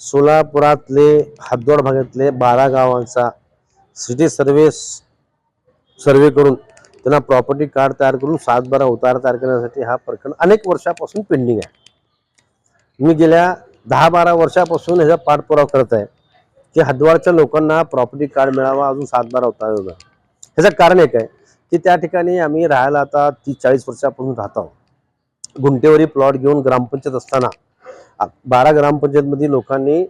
सोलापुरातले हातदोड भागातले बारा गावांचा सिटी सर्व्हे सर्वे करून त्यांना प्रॉपर्टी कार्ड तयार करून सात बारा उतार तयार करण्यासाठी हा प्रकरण अनेक वर्षापासून पेंडिंग आहे. मी गेल्या दहा बारा वर्षापासून ह्याचा पाठपुरावा करत आहे की हद्दवाडच्या लोकांना प्रॉपर्टी कार्ड मिळावा अजून सात बारा उतार होता ह्याचं कारण एक आहे की त्या ठिकाणी आम्ही राहायला आता तीस चाळीस वर्षापासून राहत आहोत. गुंटेवरी प्लॉट घेऊन ग्रामपंचायत असताना बारा ग्रामपंचायतमधील लोकांनी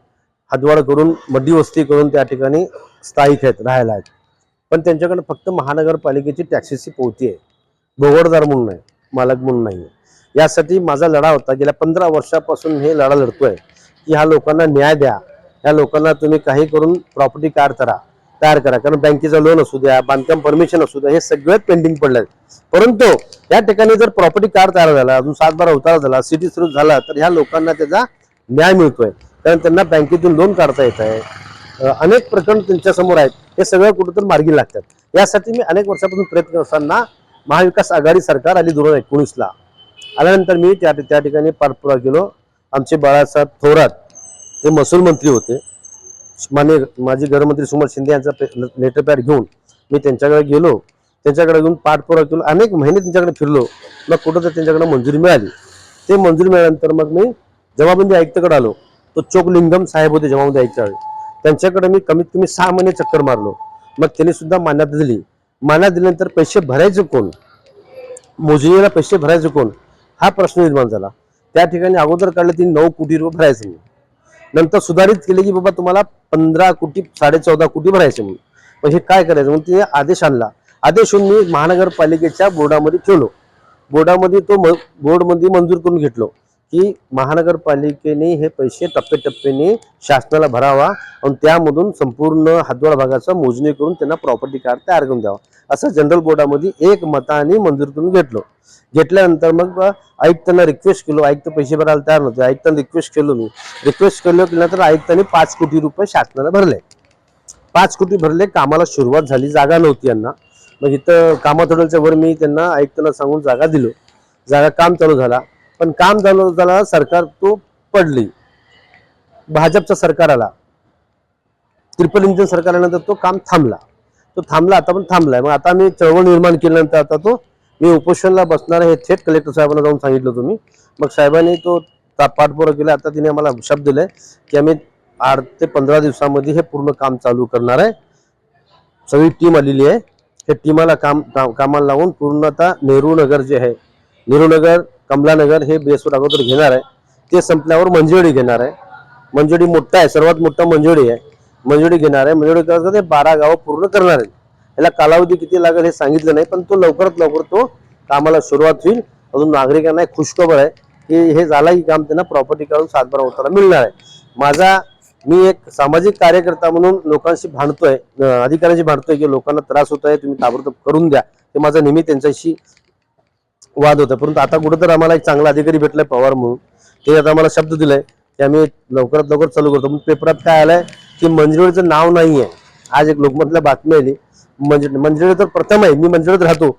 हदवाड करून मड्डी वस्ती करून त्या ठिकाणी स्थायिक आहेत राहायला आहेत. पण त्यांच्याकडे फक्त महानगरपालिकेची टॅक्सीची पोहती आहे. भोगडदार म्हणून आहे मालक म्हणून नाही यासाठी माझा लढा होता गेल्या पंधरा वर्षापासून हे लढा लढतोय. की ह्या लोकांना न्याय द्या या लोकांना तुम्ही काही करून प्रॉपर्टी कार्ड करा तयार करा. कारण बँकेचं लोन असू द्या बांधकाम परमिशन असू द्या हे सगळ्यात पेंडिंग पडलं आहे परंतु या ठिकाणी जर प्रॉपर्टी कार्ड तयार झाला अजून सात बारा उतारा झाला सिटी सुरू झाला तर ह्या लोकांना त्याचा न्याय मिळतोय. कारण त्यांना बँकेतून लोन काढता येत आहे. अनेक प्रकरण त्यांच्यासमोर आहेत. हे सगळं कुठेतरी मार्गी लागतात. यासाठी मी अनेक वर्षापासून प्रयत्न असताना महाविकास आघाडी सरकार आली दोन हजार एकोणीसला. आल्यानंतर मी त्या त्या ठिकाणी पाठपुरा गेलो आमचे बाळासाहेब थोरात ते महसूल मंत्री होते. माने माजी गृहमंत्री सुमन शिंदे यांचा लेटर पॅड घेऊन मी त्यांच्याकडे गेलो. त्यांच्याकडे घेऊन पाठपुरावा केलो. अनेक महिने त्यांच्याकडे फिरलो. मग कुठं तर त्यांच्याकडे मंजुरी मिळाली. ते मंजुरी मिळाल्यानंतर मग मी जमाबंदी आयुक्तकडे आलो. तो चोकलिंगम साहेब होते जमाबंदी आयुक्त त्यांच्याकडे मी कमीत कमी सहा महिने चक्कर मारलो. मग त्यांनी सुद्धा मान्यता दिली. मान्यता दिल्यानंतर पैसे भरायचे कोण? मोजणीला पैसे भरायचे कोण? हा प्रश्न निर्माण झाला. त्या ठिकाणी अगोदर काढले ती नऊ कोटी रुपये भरायचे नंतर सुधारित केले की बाबा तुम्हाला पंधरा कोटी साडे चौदा कोटी भरायचे म्हणून. मग हे काय करायचं? म्हणून तिने आदेश आणला. आदेश होऊन मी महानगरपालिकेच्या बोर्डामध्ये ठेवलो. बोर्डामध्ये तो म बोर्डमध्ये मंजूर करून घेतलो. की महानगरपालिकेने हे पैसे टप्प्याटप्प्याने शासनाला भरावा आणि त्यामधून संपूर्ण हातवाड भागाचा मोजणी करून त्यांना प्रॉपर्टी कार्ड तयार करून द्यावा. असं जनरल बोर्डामध्ये एक मताने मंजूर करून घेतलो. घेतल्यानंतर मग आयुक्तांना रिक्वेस्ट केलो. आयुक्त पैसे भरायला तयार नव्हते. आयुक्तांना रिक्वेस्ट केलो मी. रिक्वेस्ट केलो केल्यानंतर आयुक्तांनी पाच कोटी रुपये शासनाला भरले. पाच कोटी भरले. कामाला सुरुवात झाली. जागा नव्हती यांना. मग इथं कामाथोडलच्या वर मी त्यांना आयुक्तांना सांगून जागा दिलो. जागा काम चालू झाला. पण काम चालू झाला सरकार तो पडली. भाजपचं सरकार आला ट्रिपल इंजिन सरकार आल्यानंतर तो काम थांबला. तो थांबला आता पण थांबलाय. मग आता मी चळवळ निर्माण केल्यानंतर आता तो मी उपोषणला बसणार आहे हे थेट कलेक्टर साहेबांना जाऊन सांगितलं तुम्ही मग साहेबांनी तो ता- केला. आता तिने आम्हाला शब्द दिलाय की आम्ही आठ ते पंधरा दिवसामध्ये हे पूर्ण काम चालू करणार आहे. सगळी टीम आलेली आहे. त्या टीमाला काम काम- कामाला लावून पूर्ण आता नेहरू नगर जे आहे नेहरू नगर कमलानगर हे बेसवर अगोदर घेणार आहे. ते संपल्यावर मंजुरी घेणार आहे. मंजुरी मोठा आहे सर्वात मोठा मंजुरी आहे. मंजुरी घेणार आहे. मंजुरी करत ते बारा गावं पूर्ण करणार आहे याला कालावधी किती लागेल हे सांगितलं नाही पण तो लवकरात लवकर तो कामाला सुरुवात होईल. अजून नागरिकांना एक खुशखबर आहे की हे झाला की काम त्यांना प्रॉपर्टी काढून सातबारा उतारा मिळणार आहे. माझा मी एक सामाजिक कार्यकर्ता म्हणून लोकांशी भांडतोय अधिकाऱ्यांशी भांडतोय की लोकांना त्रास होत आहे तुम्ही ताबडतोब करून द्या. हे माझा नेहमी त्यांच्याशी वाद होता. परंतु आता कुठं आम्हाला एक चांगला अधिकारी भेटलाय पवार म्हणून. ते आता आम्हाला शब्द दिलाय की आम्ही लवकरात लवकर चालू करतो. पण पेपरात काय आलंय की मंजुरीचं नाव नाही आहे आज एक लोकमतला बातमी आली. मंजु मंजुरी तर प्रथम आहे. मी मंजुरीत राहतो.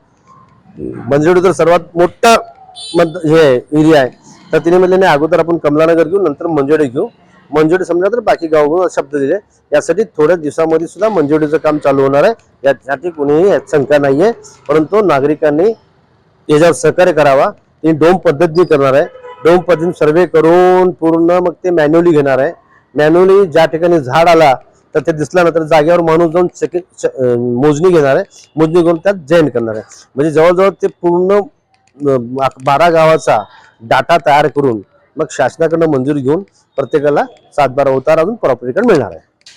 मंजुरी तर सर्वात मोठा मत हे एरिया आहे. तर तिने म्हणले नाही अगोदर आपण कमलानगर घेऊ नंतर मंजुरी घेऊ. मंजुरी समजा तर बाकी गाव शब्द दिले. यासाठी थोड्या दिवसामध्ये सुद्धा मंजुरीचं काम चालू होणार आहे. यासाठी कोणीही यात शंका नाहीये. परंतु नागरिकांनी याच्यावर सहकार्य करावा ती डोम पद्धतीने करणार आहे. डोम पद्धतीने सर्वे करून पूर्ण मग ते मॅन्युअली घेणार आहे. मॅन्युअली ज्या ठिकाणी झाड आला तर ते दिसल्यानंतर जागेवर माणूस जाऊन चेक- मोजणी घेणार आहे. मोजणी करून त्यात जॉईन करणार आहे. म्हणजे जवळजवळ ते पूर्ण बारा गावाचा डाटा तयार करून मग शासनाकडनं मंजुरी घेऊन प्रत्येकाला सात बारा उतार अजून प्रॉपर्टीकडे मिळणार आहे.